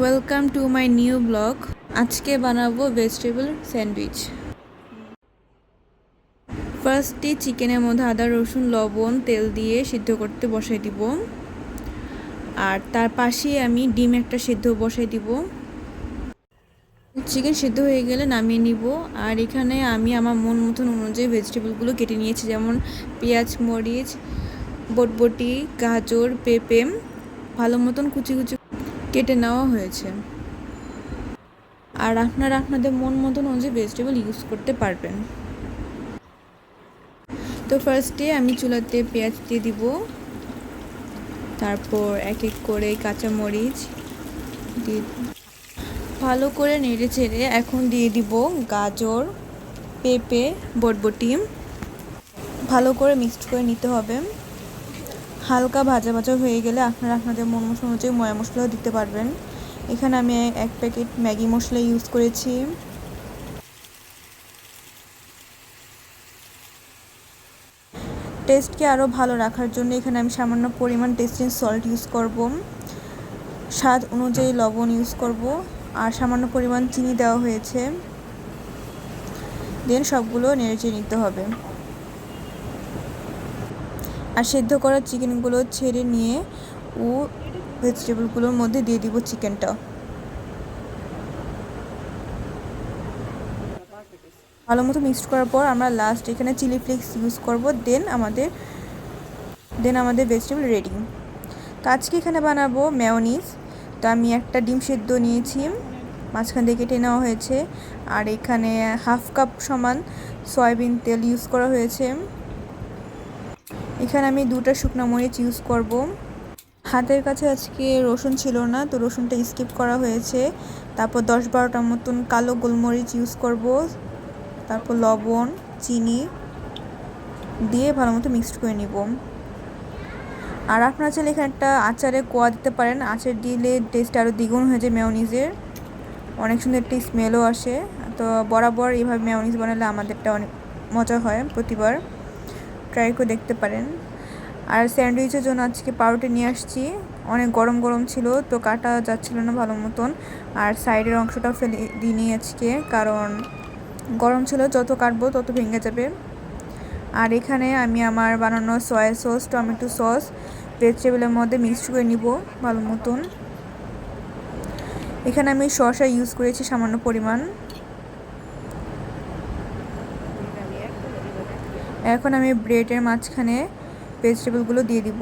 Welcome to my new blog আজকে বানাবো vegetable sandwich ফার্স্টে চিকেনের মধ্যে আদা, রসুন, লবণ, তেল দিয়ে সিদ্ধ করতে বসাই দিব। আর তার পাশে আমি ডিম একটা সিদ্ধ বসাই দিব। চিকেন সিদ্ধ হয়ে গেলে নামিয়ে নিব। আর এখানে আমি আমার মন মতন অনুযায়ী ভেজিটেবলগুলো কেটে নিয়েছি। যেমন পেঁয়াজ, মরিচ, বটবটি, গাজর, পেঁপে, ভালো মতন কুচি কুচি কেটে নেওয়া হয়েছে। আর আপনারা আপনাদের মন মতন অনুযায়ী ভেজিটেবল ইউজ করতে পারবেন। তো ফার্স্টে আমি চুলাতে পেঁয়াজ দিয়ে দিব। তারপর এক এক করে কাঁচামরিচ দিয়ে ভালো করে নেড়ে ছেড়ে এখন দিয়ে দিব গাজর, পেঁপে বটবটি ভালো করে মিক্সড করে নিতে হবে। হালকা ভাজা ভাজা হয়ে গেলে আপনারা আপনাদের মন মশলা অনুযায়ী ময়া মশলাও দিতে পারবেন। এখানে আমি এক প্যাকেট ম্যাগি মশলা ইউজ করেছি। টেস্টকে আরও ভালো রাখার জন্য এখানে আমি সামান্য পরিমাণ টেস্টিং সল্ট ইউজ করব। স্বাদ অনুযায়ী লবণ ইউজ করব আর সামান্য পরিমাণ চিনি দেওয়া হয়েছে। দেন সবগুলো নেড়েচে নিতে হবে। আর সেদ্ধ করা চিকেনগুলো ছেড়ে নিয়ে ও ভেজিটেবলগুলোর মধ্যে দিয়ে দিব চিকেনটা। ভালো মতো মিক্সড করার পর আমরা লাস্ট এখানে চিলি ফ্লেক্স ইউজ করব দেন আমাদের দেন আমাদের ভেজিটেবল রেডি তো আজকে এখানে বানাবো ম্যাওনিজ তো আমি একটা ডিম সেদ্ধ নিয়েছি, মাঝখান থেকে কেটে নেওয়া হয়েছে। আর এখানে হাফ কাপ সমান সয়াবিন তেল ইউজ করা হয়েছে। এখানে আমি দুটা শুকনো মরিচ ইউজ করব। হাতের কাছে আজকে রসুন ছিল না, তো রসুনটা স্কিপ করা হয়েছে। তারপর দশ বারোটার মতন কালো গোলমরিচ ইউজ করব। তারপর লবণ, চিনি দিয়ে ভালো মতো মিক্সড করে নিব। আর আপনারা চাইলে এখানে একটা আচারে কোয়া দিতে পারেন। আচার দিলে টেস্ট আরও দ্বিগুণ হয়ে যায় মেয়নিজের অনেক সুন্দর একটি স্মেলও আসে। তো বরাবর এইভাবে মেয়নিজ বানালে আমাদেরটা অনেক মজা হয় প্রতিবার। ট্রাই করে দেখতে পারেন। আর স্যান্ডউইচের জন্য আজকে পাউরুটি নিয়ে আসছি। অনেক গরম গরম ছিল, তো কাটা যাচ্ছিল না ভালো মতন। আর সাইডের অংশটাও ফেলে দিইনি আজকে, কারণ গরম ছিল, যত কাটবো তত ভেঙে যাবে। আর এখানে আমি আমার বানানো সয়া সস, টমেটো সস, ভেজিটেবলের মধ্যে মিক্সড করে নিব ভালো মতন। এখানে আমি শসা ইউজ করেছি সামান্য পরিমাণ। এখন আমি ব্রেডের মাঝখানে ভেজিটেবলগুলো দিয়ে দিব।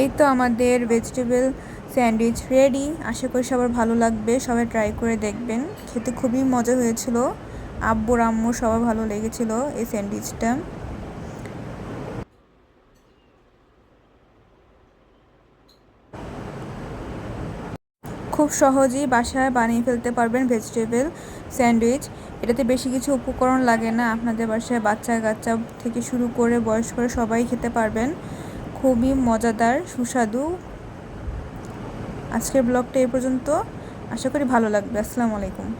এই তো আমাদের ভেজিটেবল স্যান্ডউইচ রেডি। আশা করি সবার ভালো লাগবে। সবাই ট্রাই করে দেখবেন। খেতে খুবই মজা হয়েছিল। আব্বুর আম্মুর সবার ভালো লেগেছিল এই স্যান্ডউইচটা। খুব সহজেই বাসায় বানিয়ে ফেলতে পারবেন ভেজিটেবল স্যান্ডউইচ এটাতে বেশি কিছু উপকরণ লাগে না, আপনাদের বাসায় বাচ্চা কাচ্চা থেকে শুরু করে বয়স করে সবাই খেতে পারবেন। খুবই মজাদার, সুস্বাদু। আজকের ব্লগটা এ পর্যন্ত। আশা করি ভালো লাগবে। আসসালামু আলাইকুম।